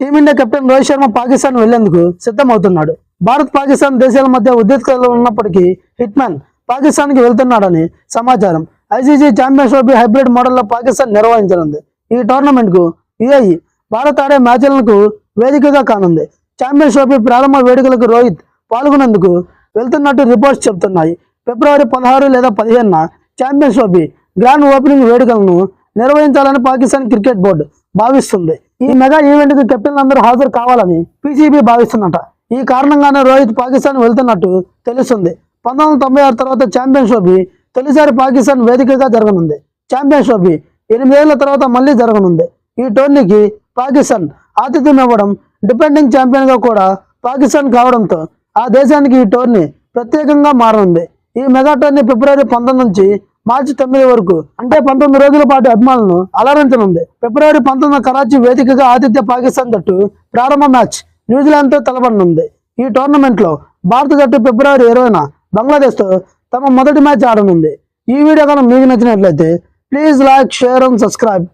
Team India captain Rohit Sharma Pakistan వెళ్ళేందుకు సిద్ధమవుతున్నాడు. భారత్ పాకిస్తాన్ దేశాల మధ్య ఉద్రిక్తతలు ఉన్నప్పటికీ హిట్మెన్ పాకిస్తాన్కి వెళ్తున్నాడని సమాచారం. ఐసీసీ ఛాంపియన్స్ ట్రోఫీ హైబ్రిడ్ మోడల్లో పాకిస్తాన్ నిర్వహించనుంది. ఈ టోర్నమెంట్కు యుఐ భారత్ ఆడే మ్యాచ్లకు వేదికగా కానుంది. ఛాంపియన్స్ ట్రోఫీ ప్రారంభ వేడుకలకు రోహిత్ పాల్గొనేందుకు వెళ్తున్నట్టు రిపోర్ట్స్ చెబుతున్నాయి. ఫిబ్రవరి పదహారు లేదా పదిహేనున ఛాంపియన్స్ ట్రోఫీ గ్రాండ్ ఓపెనింగ్ వేడుకలను నిర్వహించాలని పాకిస్తాన్ క్రికెట్ బోర్డు భావిస్తుంది. ఈ మెగా ఈవెంట్కు కెప్టెన్లందరూ హాజరు కావాలని పీసీబీ భావిస్తుందట. ఈ కారణంగానే రోహిత్ పాకిస్తాన్ వెళ్తున్నట్టు తెలుస్తుంది. పంతొమ్మిది తొంభై ఆరు తర్వాత ఛాంపియన్స్ ట్రోఫీ తొలిసారి పాకిస్తాన్ వేదికగా జరగనుంది. ఛాంపియన్స్ ట్రోఫీ ఎనిమిదేళ్ళ తర్వాత మళ్ళీ జరగనుంది. ఈ టోర్నీకి పాకిస్తాన్ ఆతిథ్యం ఇవ్వడం డిపెండింగ్ ఛాంపియన్గా కూడా పాకిస్తాన్ కావడంతో ఆ దేశానికి ఈ టోర్నీ ప్రత్యేకంగా మారనుంది. ఈ మెగా టోర్నీ ఫిబ్రవరి పంతొమ్మిది నుంచి మార్చి తొమ్మిది వరకు అంటే పంతొమ్మిది రోజుల పాటు అభిమానులను అలరించనుంది. ఫిబ్రవరి పంతొమ్మిది కరాచీ వేదికగా ఆతిథ్య పాకిస్తాన్ జట్టు ప్రారంభ మ్యాచ్ న్యూజిలాండ్తో తలపడనుంది. ఈ టోర్నమెంట్లో భారత జట్టు ఫిబ్రవరి ఇరవైన బంగ్లాదేశ్తో తమ మొదటి మ్యాచ్ ఆడనుంది. ఈ వీడియో కనుక మీకు నచ్చినట్లయితే please like share and subscribe.